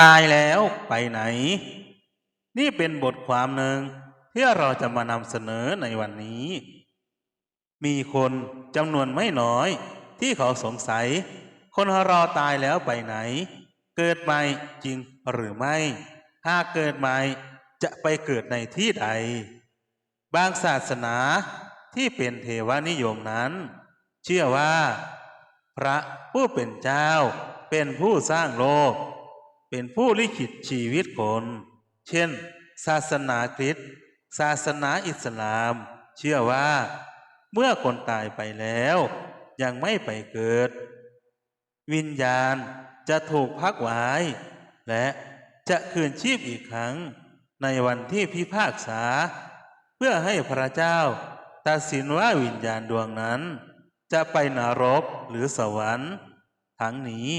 ตายแล้วไปไหน นี่เป็นบทความหนึ่งที่เราจะมานำเสนอในวันนี้ มีคนจำนวนไม่น้อย ที่เขาสงสัย คนเราตายแล้วไปไหน เกิดใหม่จริงหรือไม่ หากเกิดใหม่จะไปเกิดในที่ใด บางศาสนาที่เป็นเทวนิยมนั้น เชื่อว่า พระผู้เป็นเจ้าเป็นผู้สร้างโลก เป็นผู้ลิขิตชีวิตคน เช่น ศาสนาคริสต์ศาสนาอิสลาม เชื่อว่า เมื่อคนตายไปแล้ว ยังไม่ไปเกิด วิญญาณจะถูกพักไว้ และจะคืนชีพอีกครั้ง ในวันที่พิพากษา เพื่อให้พระเจ้า ตัดสินว่าวิญญาณดวงนั้น จะไปนรกหรือสวรรค์ ทั้งนี้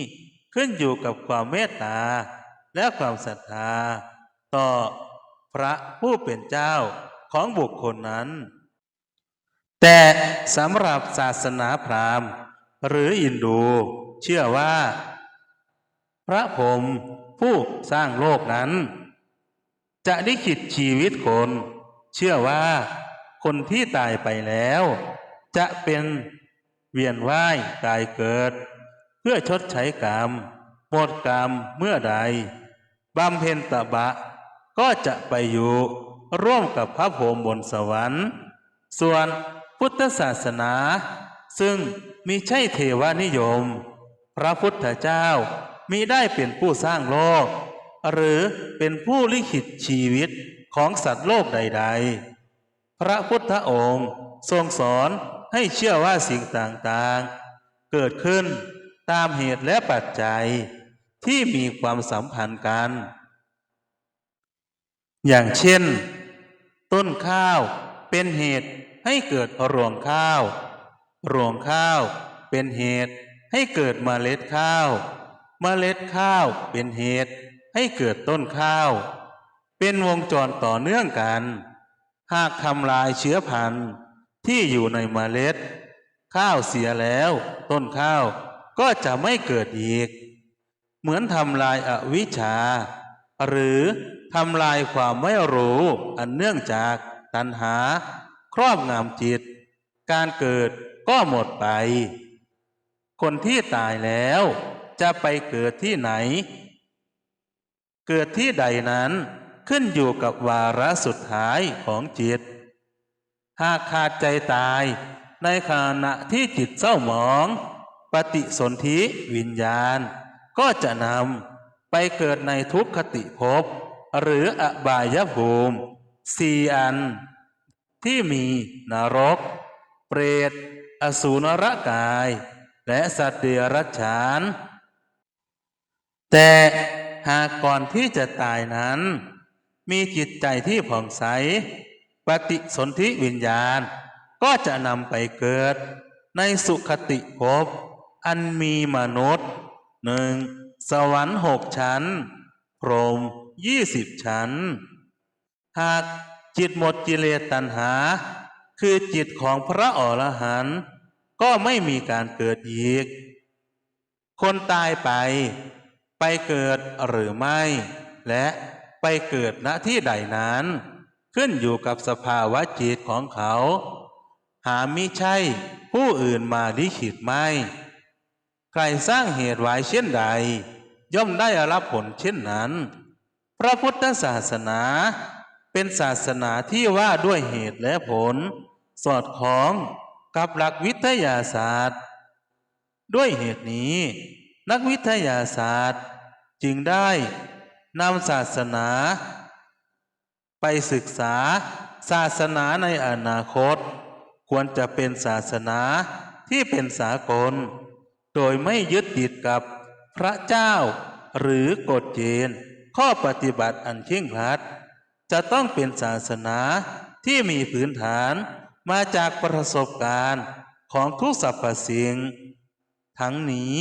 ขึ้นอยู่กับความเมตตา และความศรัทธา ต่อพระผู้เป็นเจ้าของบุคคลนั้น แต่สำหรับศาสนาพราหมณ์ หรืออินดู เชื่อว่า พระพรหมผู้สร้างโลกนั้น จะได้ขิดชีวิตคน เชื่อว่าคนที่ตายไปแล้ว จะเป็นเวียนว่ายตายเกิด พื่อชดใช้กรรมหมดกรรมเมื่อใดบำเพ็ญตบะ ก็จะไปอยู่ร่วมกับพระพรหมบนสวรรค์ ส่วนพุทธศาสนา ซึ่งมีใช่เทวนิยม พระพุทธเจ้ามิได้เป็นผู้สร้างโลก หรือเป็นผู้ลิขิตชีวิตของสัตว์โลกใด ๆ พระพุทธองค์ทรงสอนให้เชื่อว่าสิ่งต่างๆ เกิดขึ้น ตามเหตุและปัจจัยที่มีความสัมพันธ์กัน อย่างเช่น ต้นข้าวเป็นเหตุให้เกิดรวงข้าว รวงข้าวเป็นเหตุให้เกิดเมล็ดข้าว เมล็ดข้าวเป็นเหตุให้เกิดต้นข้าว เป็นวงจรต่อเนื่องกัน หากทำลายเชื้อพันธุ์ที่อยู่ในเมล็ด ข้าวเสียแล้ว ต้นข้าว ก็จะไม่เกิดอีก เหมือนทำลายอวิชชา หรือทำลายความไม่รู้อันเนื่องจากตัณหา ครอบงำจิต การเกิดก็หมดไป คนที่ตายแล้วจะไปเกิดที่ไหน เกิดที่ใดนั้นขึ้นอยู่กับวาระสุดท้ายของจิต หากขาดใจตายในขณะที่จิตเศร้าหมอง ปฏิสนธิวิญญาณ ก็จะนำไปเกิดในทุกขติภพ หรืออบายภูมิสี่อัน ที่มีนรก เปรต อสูรรกาย และสัตว์เดรัจฉาน แต่หากก่อนที่จะตายนั้น มีจิตใจที่ผ่องใส ปฏิสนธิวิญญาณ ก็จะนำไปเกิดในสุขติภพ อันมีมนุษย์หนึ่งสวรรค์หกชั้น พรหมยี่สิบชั้น หากจิตหมดกิเลสตัณหา คือจิตของพระอรหันต์ก็ไม่มีการเกิดอีก คนตายไป ไปเกิดหรือไม่ และไปเกิดณที่ใดนั้น ขึ้นอยู่กับสภาวะจิตของเขา หามิใช่ผู้อื่นมาลิขิตไม่ ใครสร้างเหตุไว้เช่นใด ย่อมได้รับผลเช่นนั้น พระพุทธศาสนา เป็นศาสนาที่ว่าด้วยเหตุและผล สอดคล้องกับหลักวิทยาศาสตร์ ด้วยเหตุนี้ นักวิทยาศาสตร์ จึงได้นำศาสนา ไปศึกษาศาสนาในอนาคต ควรจะเป็นศาสนาที่เป็นสากล ดยไม่ยึดติดกับพระเจ้า หรือกฎเกณฑ์ข้อปฏิบัติอันเคร่งครัด จะต้องเป็นศาสนาที่มีพื้นฐานมาจากประสบการณ์ของทุกสรรพสิ่ง ทั้งนี้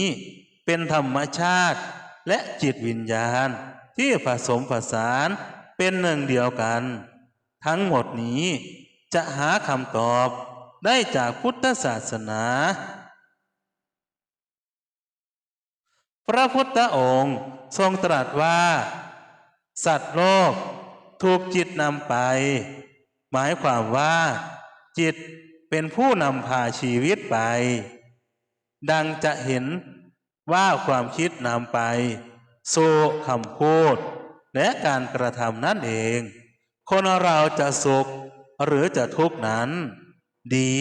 เป็นธรรมชาติและจิตวิญญาณที่ผสมผสานเป็นหนึ่งเดียวกัน ทั้งหมดนี้จะหาคำตอบได้จากพุทธศาสนา พระพุทธองค์ทรงตรัสว่า สัตว์โลกถูกจิตนำไป หมายความว่า จิตเป็นผู้นำพาชีวิตไป ดังจะเห็นว่าความคิดนำไป สู่คำพูด และการกระทำนั่นเอง คนเราจะสุขหรือจะทุกข์นั้น ดี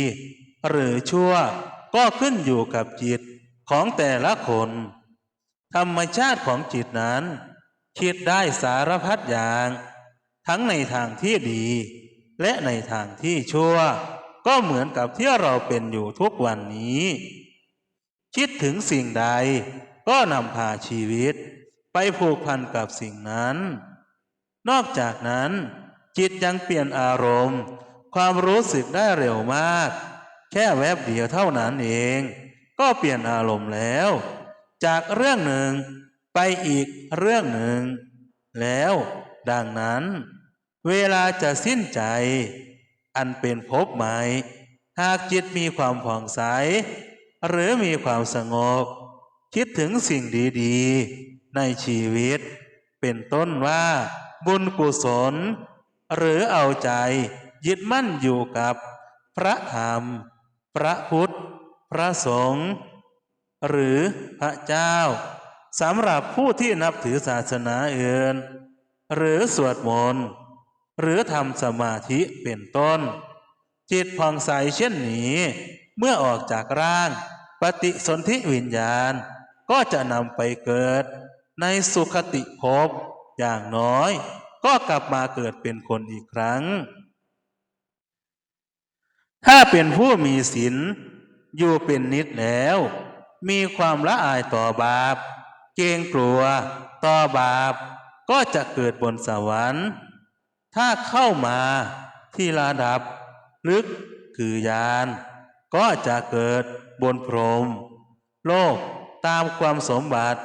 หรือชั่วก็ขึ้นอยู่กับจิตของแต่ละคน ธรรมชาติของจิตนั้น คิดได้สารพัดอย่าง ทั้งในทางที่ดี และในทางที่ชั่ว ก็เหมือนกับที่เราเป็นอยู่ทุกวันนี้ คิดถึงสิ่งใด ก็นำพาชีวิต ไปผูกพันกับสิ่งนั้น นอกจากนั้น จิตยังเปลี่ยนอารมณ์ ความรู้สึกได้เร็วมาก แค่แวบเดียวเท่านั้นเอง ก็เปลี่ยนอารมณ์แล้ว จากเรื่องหนึ่งไปอีกเรื่องหนึ่ง แล้วดังนั้น เวลาจะสิ้นใจ อันเป็นภพใหม่ หากจิตมีความผ่องใส หรือมีความสงบ คิดถึงสิ่งดีๆ ในชีวิต เป็นต้นว่าบุญกุศล หรือเอาใจยึดมั่นอยู่กับ พระธรรม พระพุทธ พระสงฆ์ หรือพระเจ้าสำหรับผู้ที่นับถือศาสนาอื่น หรือสวดมนต์หรือทำสมาธิเป็นต้น จิตผ่องใสเช่นนี้ เมื่อออกจากร่าง ปฏิสนธิวิญญาณ ก็จะนำไปเกิด ในสุขติภพอย่างน้อย ก็กลับมาเกิดเป็นคนอีกครั้ง ถ้าเป็นผู้มีศีลอยู่เป็นนิดแล้ว มีความละอายต่อบาป เกรงกลัวต่อบาป ก็จะเกิดบนสวรรค์ ถ้าเข้ามาที่ระดับ ลึกคือยาน ก็จะเกิดบนพรหมโลกตามความสมบัติ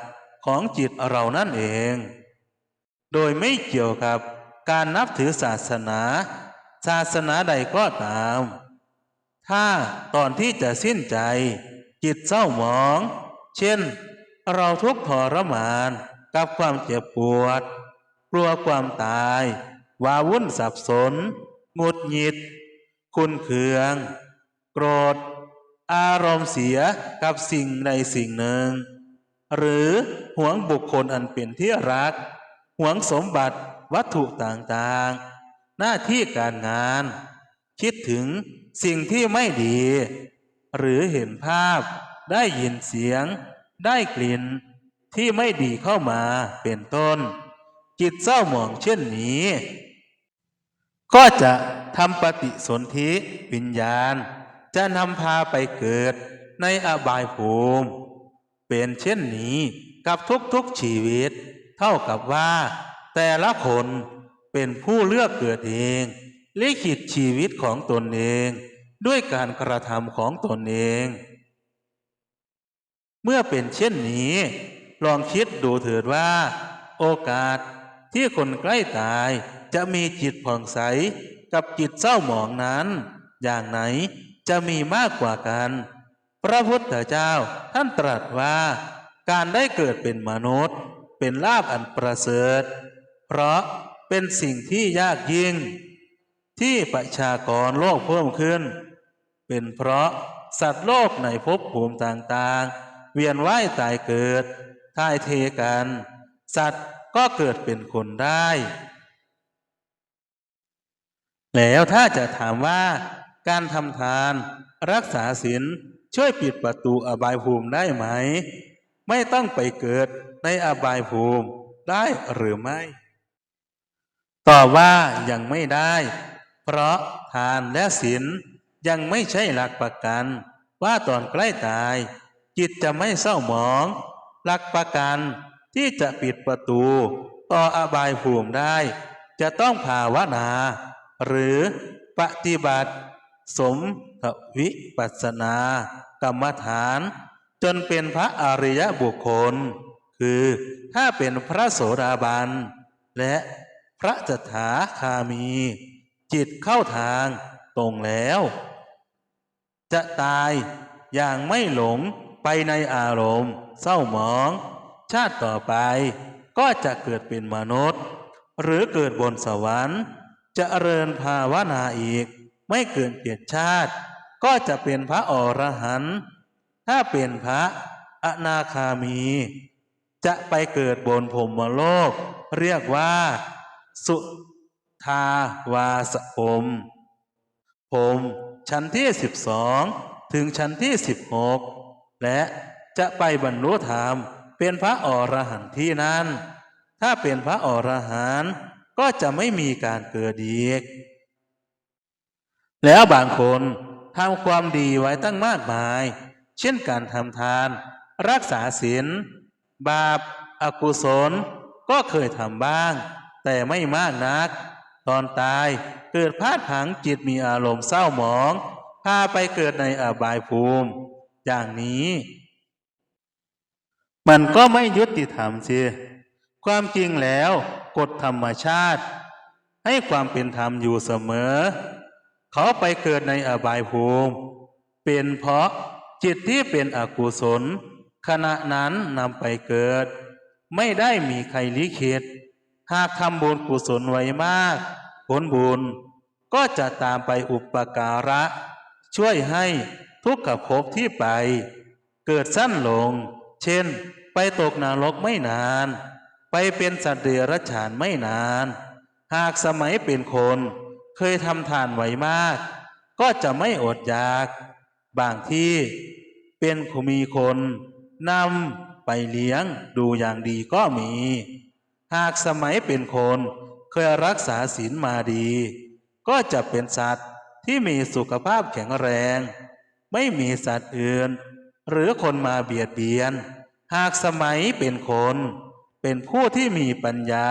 ของจิตเรานั่นเอง โดยไม่เกี่ยวกับการนับถือศาสนา ศาสนาใดก็ตาม ถ้าตอนที่จะสิ้นใจ จิตเศร้าหมอง เช่น เราทุกข์ทรมานกับความเจ็บปวด กลัวความตาย วาวุ่นสับสนหงุดหงิด คุณเคือง โกรธ อารมณ์เสียกับสิ่งใดสิ่งหนึ่ง หรือหวงบุคคลอันเป็นที่รัก หวงสมบัติวัตถุต่างๆ หน้าที่การงาน คิดถึงสิ่งที่ไม่ดี หรือเห็นภาพ ได้ยินเสียง ได้กลิ่น ที่ไม่ดีเข้ามาเป็นต้น จิตเศร้าหมองเช่นนี้ ก็จะทำปฏิสนธิวิญญาณ จะนำพาไปเกิดในอบายภูมิ เป็นเช่นนี้กับทุกๆชีวิต เท่ากับว่า แต่ละคนเป็นผู้เลือกเกิดเองลิขิตชีวิตของตนเอง ด้วยการกระทำของตนเอง เมื่อเป็นเช่นนี้ ลองคิดดูเถิดว่า โอกาสที่คนใกล้ตายจะมีจิตผ่องใสกับจิตเศร้าหมองนั้น อย่างไหนจะมีมากกว่ากัน พระพุทธเจ้าท่านตรัสว่า การได้เกิดเป็นมนุษย์ เป็นลาภอันประเสริฐ เพราะเป็นสิ่งที่ยากยิ่ง ที่ประชากรโลกเพิ่มขึ้น เป็นเพราะสัตว์โลกในภพภูมิต่างๆ เวียนว่ายตายเกิดท่ายเทกัน สัตว์ก็เกิดเป็นคนได้ แล้วถ้าจะถามว่าการทำทานรักษาศีลช่วยปิดประตูอบายภูมิได้ไหม ไม่ต้องไปเกิดในอบายภูมิได้หรือไม่ ตอบว่ายังไม่ได้ เพราะทานและศีล ยังไม่ใช่หลักประกัน ว่าตอนใกล้ตาย จิตจะไม่เศร้าหมอง หลักประกันที่จะปิดประตู ต่ออบายภูมิได้ จะต้องภาวนา หรือปฏิบัติ สมทวิปัสสนากรรมฐาน จนเป็นพระอริยบุคคล คือถ้าเป็นพระโสดาบัน และพระจถาคามี จิตเข้าทางตรงแล้ว จะตายอย่างไม่หลงไปในอารมณ์ เศร้าหมอง ชาติต่อไปก็จะเกิดเป็นมนุษย์ หรือเกิดบนสวรรค์จะเริญภาวนาอีก ไม่เกินเกียรติชาติ ก็จะเป็นพระอรหันต์ถ้าเป็นพระอนาคามี จะไปเกิดบนพรมโลก เรียกว่า สุทาวาสพรมพรม ชั้นที่สิบสองถึงชั้นที่สิบหกและจะไปบรรลุธรรมเป็นพระอรหันต์ที่นั่น ถ้าเป็นพระอรหันต์ก็จะไม่มีการเกิดอีก แล้วบางคนทำความดีไว้ตั้งมากมาย เช่นการทำทาน รักษาศีลบาปอากุศล ก็เคยทำบ้าง แต่ไม่มากนัก ตอนตายเกิดพลาดพลังจิตมีอารมณ์เศร้าหมองพาไปเกิดในอบายภูมิ อย่างนี้ มันก็ไม่ยุติธรรมสิความจริงแล้วกฎธรรมชาติ ให้ความเป็นธรรมอยู่เสมอ เขาไปเกิดในอบายภูมิ เป็นเพราะจิตที่เป็นอกุศล ขณะนั้นนำไปเกิด ไม่ได้มีใครลิขิต หากทำบุญกุศลไว้มาก ผลบุญก็จะตามไปอุปการะ ช่วยให้ทุกขภพที่ไป เกิดสั้นลง เช่น ไปตกนรกไม่นาน ไปเป็นสัตว์เดรัจฉานไม่นาน หากสมัยเป็นคนเคยทำทานไว้มาก ก็จะไม่อดอยาก บางที่เป็นขมีคนนำไปเลี้ยงดูอย่างดีก็มี หากสมัยเป็นคนเคยรักษาศีลมาดี ก็จะเป็นสัตว์ที่มีสุขภาพแข็งแรง ไม่มีสัตว์อื่น หรือคนมาเบียดเบียน หากสมัยเป็นคน เป็นผู้ที่มีปัญญา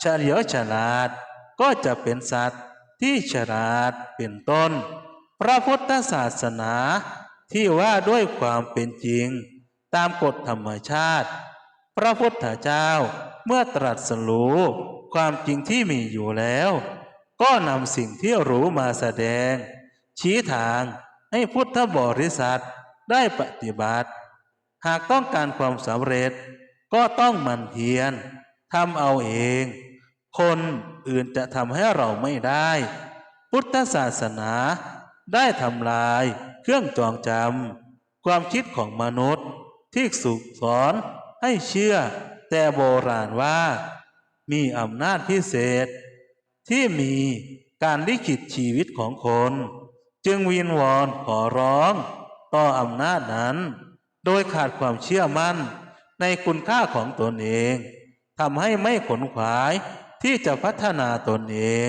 เฉลียวฉลาด ก็จะเป็นสัตว์ที่ฉลาดเป็นต้น พระพุทธศาสนาที่ว่าด้วยความเป็นจริง ตามกฎธรรมชาติ พระพุทธเจ้า เมื่อตรัสรู้ความจริงที่มีอยู่แล้ว ก็นำสิ่งที่รู้มาแสดง ชี้ทางให้พุทธบริษัทได้ปฏิบัติ หากต้องการความสำเร็จ ก็ต้องมันเพียรทำเอาเอง คนอื่นจะทำให้เราไม่ได้ พุทธศาสนาได้ทำลายเครื่องจองจำความคิดของมนุษย์ที่สุกสอนให้เชื่อ แต่โบราณว่า มีอำนาจพิเศษ ที่มีการลิขิตชีวิตของคน จึงวินวอนขอร้อง ต่ออำนาจนั้น โดยขาดความเชื่อมั่นในคุณค่าของตนเองทำให้ไม่ขนขวายที่จะพัฒนาตนเอง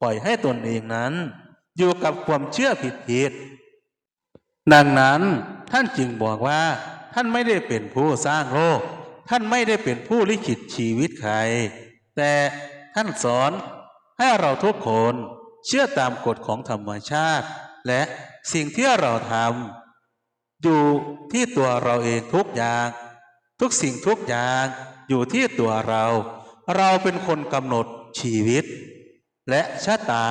ปล่อยให้ตนเองนั้น อยู่กับความเชื่อผิดๆดังนั้นท่านจึงบอกว่าท่านไม่ได้เป็นผู้สร้างโลก ท่านไม่ได้เป็นผู้ลิขิตชีวิตใคร แต่ท่านสอนให้เราทุกคนเชื่อตามกฎของธรรมชาติ และสิ่งที่เราทำอยู่ที่ตัวเราเองทุกอย่าง ทุกสิ่งทุกอย่างอยู่ที่ตัวเรา เราเป็นคนกำหนดชีวิต และชะตา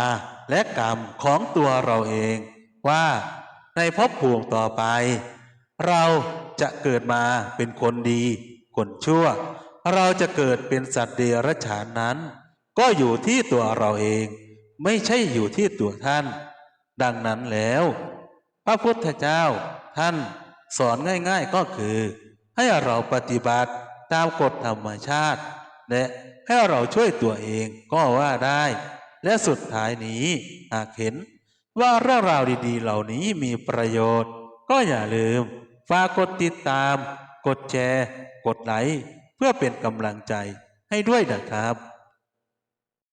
และกรรมของตัวเราเองว่าในภพภูมิต่อไป เราจะเกิดมาเป็นคนดี คนชั่ว เราจะเกิดเป็นสัตว์เดรัจฉานนั้น ก็อยู่ที่ตัวเราเอง ไม่ใช่อยู่ที่ตัวท่าน ดังนั้นแล้ว พระพุทธเจ้าท่านสอนง่ายๆก็คือ ให้เราปฏิบัติตามกฎธรรมชาติ และให้เราช่วยตัวเองก็ว่าได้ และสุดท้ายนี้หากเห็นว่าเรื่องราวดีๆ เหล่านี้มีประโยชน์ ก็อย่าลืมฝากกดติดตาม กดแชร์ กดไลค์เพื่อเป็นกำลังใจให้ด้วยนะครับ